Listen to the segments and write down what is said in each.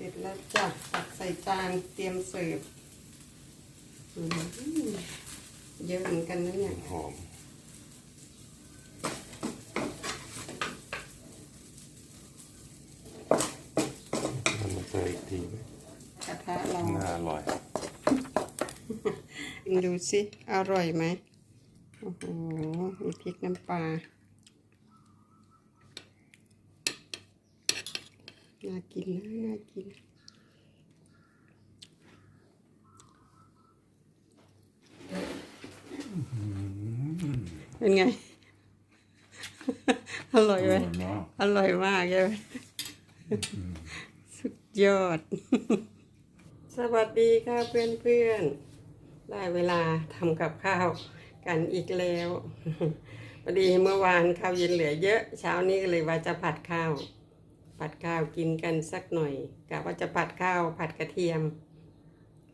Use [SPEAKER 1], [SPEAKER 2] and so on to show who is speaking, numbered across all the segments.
[SPEAKER 1] เสร็จแล้วจ้ะตักใส่จานเตรียมเสิร์ฟอืมเยอะเหมือนกันนะเนี่ย
[SPEAKER 2] หอมทำมาเจออีกทีไหม
[SPEAKER 1] กระทะเรา
[SPEAKER 2] น่าอร่อย
[SPEAKER 1] ดูสิ อร่อยไหมโอ้โหมีพริกน้ำปลา น่ากินนะน่ากิน เป็นไง อร่อยไหมอร่อยมากใช่ไหมสุดยอด สวัสดีค่ะเพื่อนๆได้เวลาทำกับข้าวกันอีกแล้วพอดีเมื่อวานข้าวเย็นเหลือเยอะ เช้านี้ก็เลยว่าจะผัดข้าว ผัดข้าวกินกันสักหน่อยกะว่าจะผัดข้าวผัดกระเทียม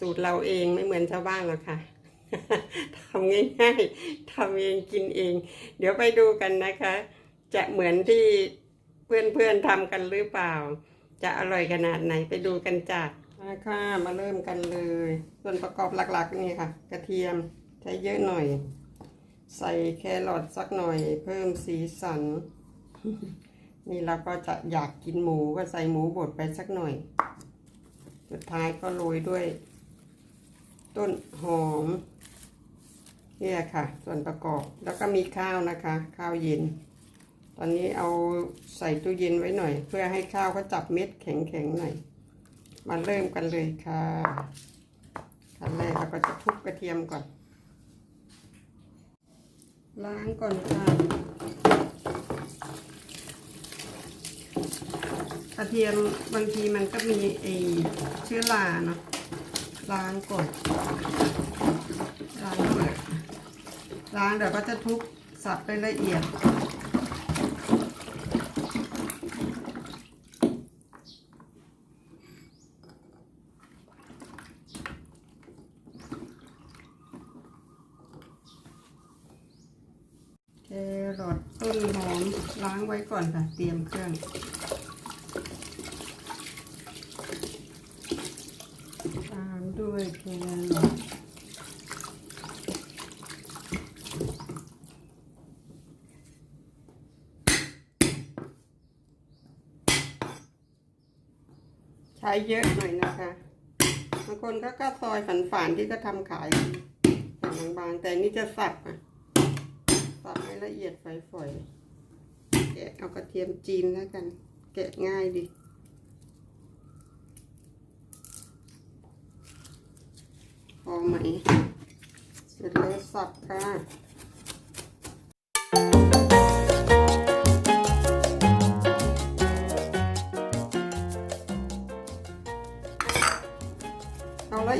[SPEAKER 1] สูตรเราเองไม่เหมือนชาวบ้านหรอกค่ะทำง่ายๆทำเองกินเอง เดี๋ยวไปดูกันนะคะ จะเหมือนที่เพื่อนๆทำกันหรือเปล่า จะอร่อยขนาดไหนไปดูกันจ้ะมาค่ะมาเริ่มกันเลย ส่วนประกอบหลักๆนี่ค่ะ กระเทียมใช้เยอะหน่อย ใส่แครอทสักหน่อย เพิ่มสีสัน นี่เราก็จะอยากกินหมูก็ใส่หมูบดไปสักหน่อย สุดท้ายก็โรยด้วย ต้นหอมเนี่ยค่ะ ส่วนประกอบแล้วก็มีข้าวนะคะ ข้าวเย็น ตอนนี้เอาใส่ตู้เย็นไว้หน่อย เพื่อให้ข้าวเขาจับเม็ดแข็งๆหน่อย มาเริ่มกันเลยค่ะขั้นแรกเราก็จะทุบกระเทียมก่อน ล้างก่อนค่ะ กระเทียมบางทีมันก็มีไอเชื้อราเนาะล้างก่อนล้างเปลือกล้างเดี๋ยวก็จะทุบสับไปละเอียดแครอทต้นหอมล้างไว้ก่อนค่ะ เตรียมเครื่อง ตามด้วยแครอทใช้เยอะหน่อยนะคะบางคนก็ก็ซอยฝานๆที่ก็ทำขายอย่างบางๆ แต่นี่จะสับอะสับให้ละเอียดฝอยๆแกะเอากระเทียมจีนแล้วกัน แกะง่ายดีพอไหมเสร็จแล้วสับค่ะ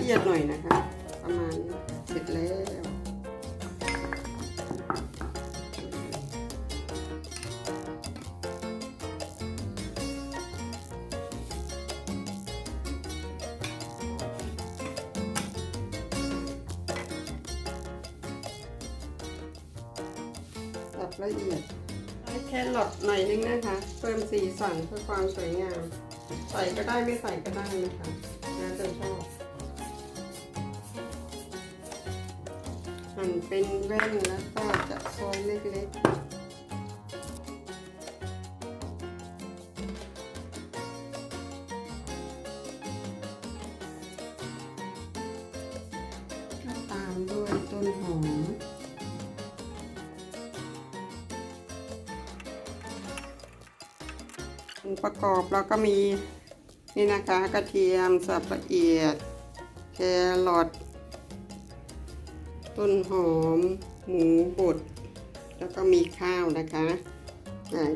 [SPEAKER 1] อาละเอียดหน่อยนะคะ ประมาณเสร็จแล้วสับละเอียดใช้แครอทหน่อยนึงนะคะ เพิ่มสีสันเพื่อความสวยงาม ใส่ก็ได้ไม่ใส่ก็ได้นะคะแล้วแต่ชอบ หั่นเป็นแว่นแล้วก็จะซอยเล็กๆก็ตามด้วยต้นหอมองค์ประกอบเราก็มีนี่นะคะกระเทียมสับละเอียดแครอท ต้นหอม หมูบด แล้วก็มีข้าวนะคะ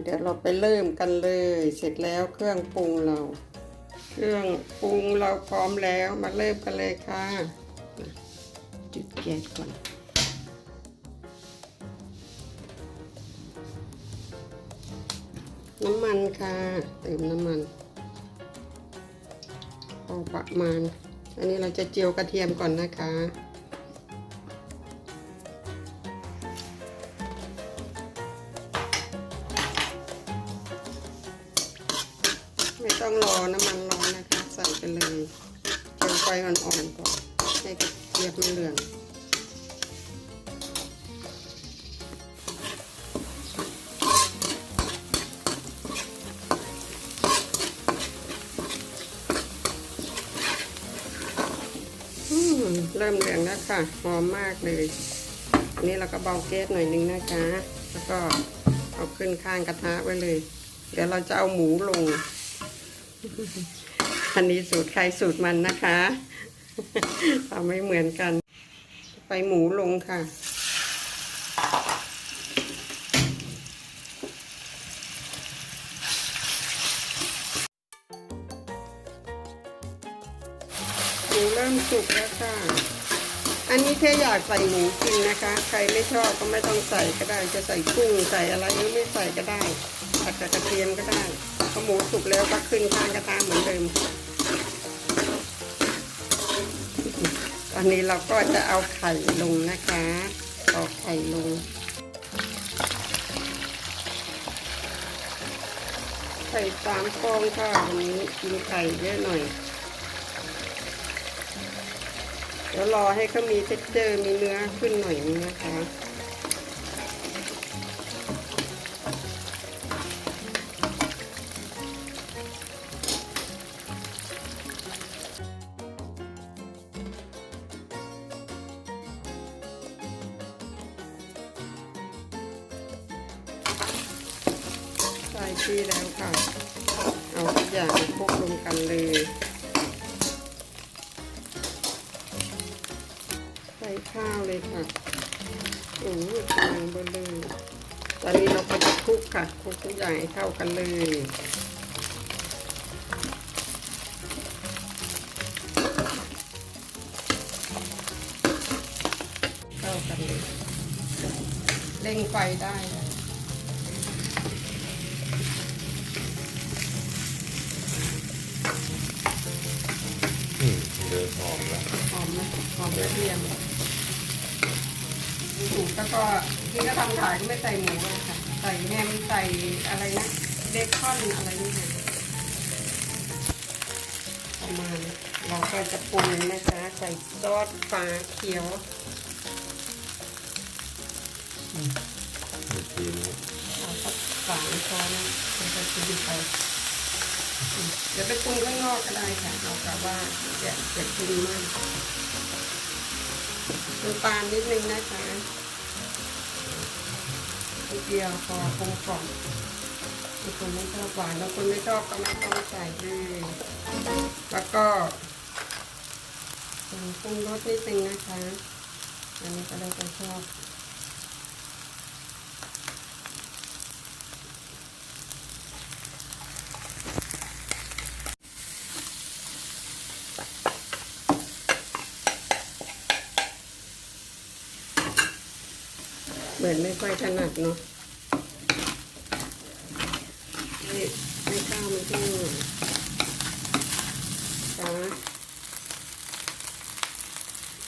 [SPEAKER 1] เดี๋ยวเราไปเริ่มกันเลย เสร็จแล้วเครื่องปรุงเรา เครื่องปรุงเราพร้อมแล้วมาเริ่มกันเลยค่ะ จุดแก๊สก่อนน้ำมันค่ะ เติมน้ำมันพอประมาณ อันนี้เราจะเจียวกระเทียมก่อนนะคะ เลยเจียวไฟอ่อนๆก่อนให้กระเทียมมันเหลืองเริ่มเหลืองแล้วค่ะ หอมมากเลย อันนี้เราก็เบาแก๊สหน่อยนึงนะคะ แล้วก็เอาขึ้นข้างกระทะไว้เลย เดี๋ยวเราจะเอาหมูลง อันนี้สูตรใครสูตรมันนะคะทำไม่เหมือนกัน ไปหมูลงค่ะหมูเริ่มสุกแล้วค่ะ อันนี้แค่อยากใส่หมูจริงนะคะ ใครไม่ชอบก็ไม่ต้องใส่ก็ได้ จะใส่กุ้งใส่อะไรหรือไม่ใส่ก็ได้ผัดกระเทียมก็ได้พอหมูสุกแล้วก็ขึ้นข้างกระทะเหมือนเดิมต อนนี้เราก็จะเอาไข่ลงนะคะตอกไข่ลง ไข่สามฟองค่ะวันนี้กินไข่เยอะหน่อย เดี๋ยวรอให้เขามีเท็กเจอร์มีเนื้อขึ้นหน่อยนึงนะคะ แล้วค่ะ เอาทุกอย่างคลุกรวมกันเลยใส่ข้าวเลยค่ะโอ้ยข้าวเบอร์เลยตอนนี้เราก็จะคลุกค่ะคลุกทุกอย่างให้เข้ากันเลยเข้ากันเลยเร่งไฟได้ หอมไหมหอมกระเทียมหมูแล้วก็ที่ก็ทำขายก็ไม่ใส่หมูเลยค่ะ ใส่แฮมใส่อะไรนะเบคอนอะไรนี่ค่ะประมาณนี้เราก็จะปรุงนะคะ ใส่ซอสฟ้าเขียว
[SPEAKER 2] เมื่อกี้นี้
[SPEAKER 1] เอาสักสามช้อนนะมันจะกินไปอืม เดี๋ยวไปปรุงข้างนอกก็ได้ค่ะเรากะว่าจะจะกินมากน้ำตาลนิดนึงนะคะนิดเดียวพอกลมกล่อมบางคนไม่ชอบหวานแล้วคนไม่ชอบก็ไม่ต้องใส่เลยแล้วก็ปรุงรสนิดนึงนะคะ อันนี้ก็แล้วแต่ชอบ เหมือนไม่ค่อยถนัดเนาะไม่ไม่กล้ามันที่จ้า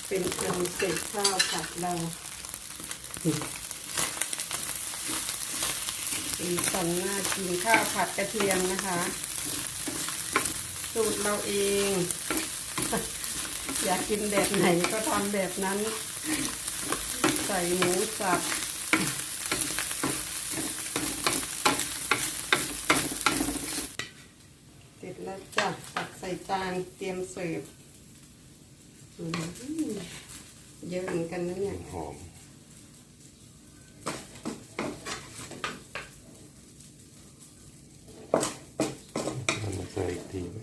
[SPEAKER 1] เป็นอันเสร็จข้าวผัดเราสีสันน่ากินข้าวผัดกระเทียมนะคะ สูตรเราเอง อยากกินแบบไหนก็ทำแบบนั้น ใส่หมูสับ เสร็จแล้วจ้ะตักใส่จานเตรียมเสิร์ฟอืมเยอะเหมือนกันนะเนี่ย
[SPEAKER 2] หอมทำมาใส่อีกทีไหม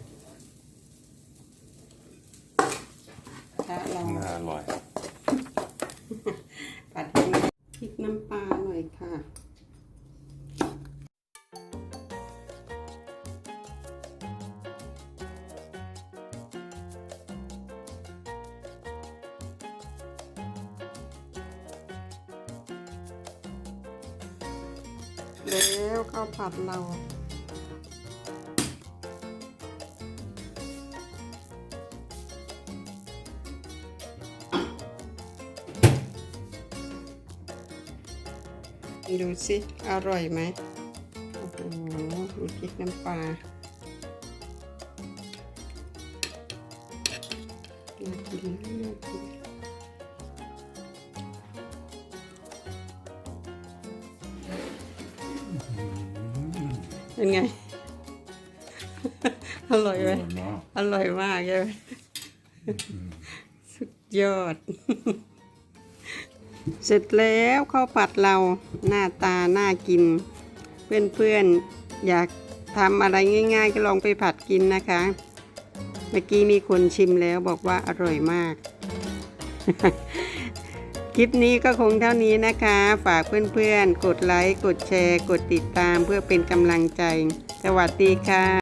[SPEAKER 1] ถ้าเรา
[SPEAKER 2] น่าอร่อย
[SPEAKER 1] ผัดให้มันพริกน้ำปลาหน่อยค่ะ แล้วข้าวผัดเราดูสิ อร่อยไหม โอ้โหมีพริกน้ำปลาน่ากินนะน่ากิน เป็นไง อร่อยไหม
[SPEAKER 2] เนาะ
[SPEAKER 1] อร่อยมากใช่ไหมสุดยอด เสร็จแล้วข้าวผัดเราหน้าตาน่ากิน เพื่อนๆอยากทำอะไรง่าย ๆ ก็ลองไปผัดกินนะคะ เมื่อกี้มีคนชิมแล้วบอกว่าอร่อยมากค ลิปนี้ก็คงเท่านี้นะคะ ฝากเพื่อนๆ กดไลค์ กดแชร์ กดติดตามเพื่อเป็นกำลังใจ สวัสดีค่ะ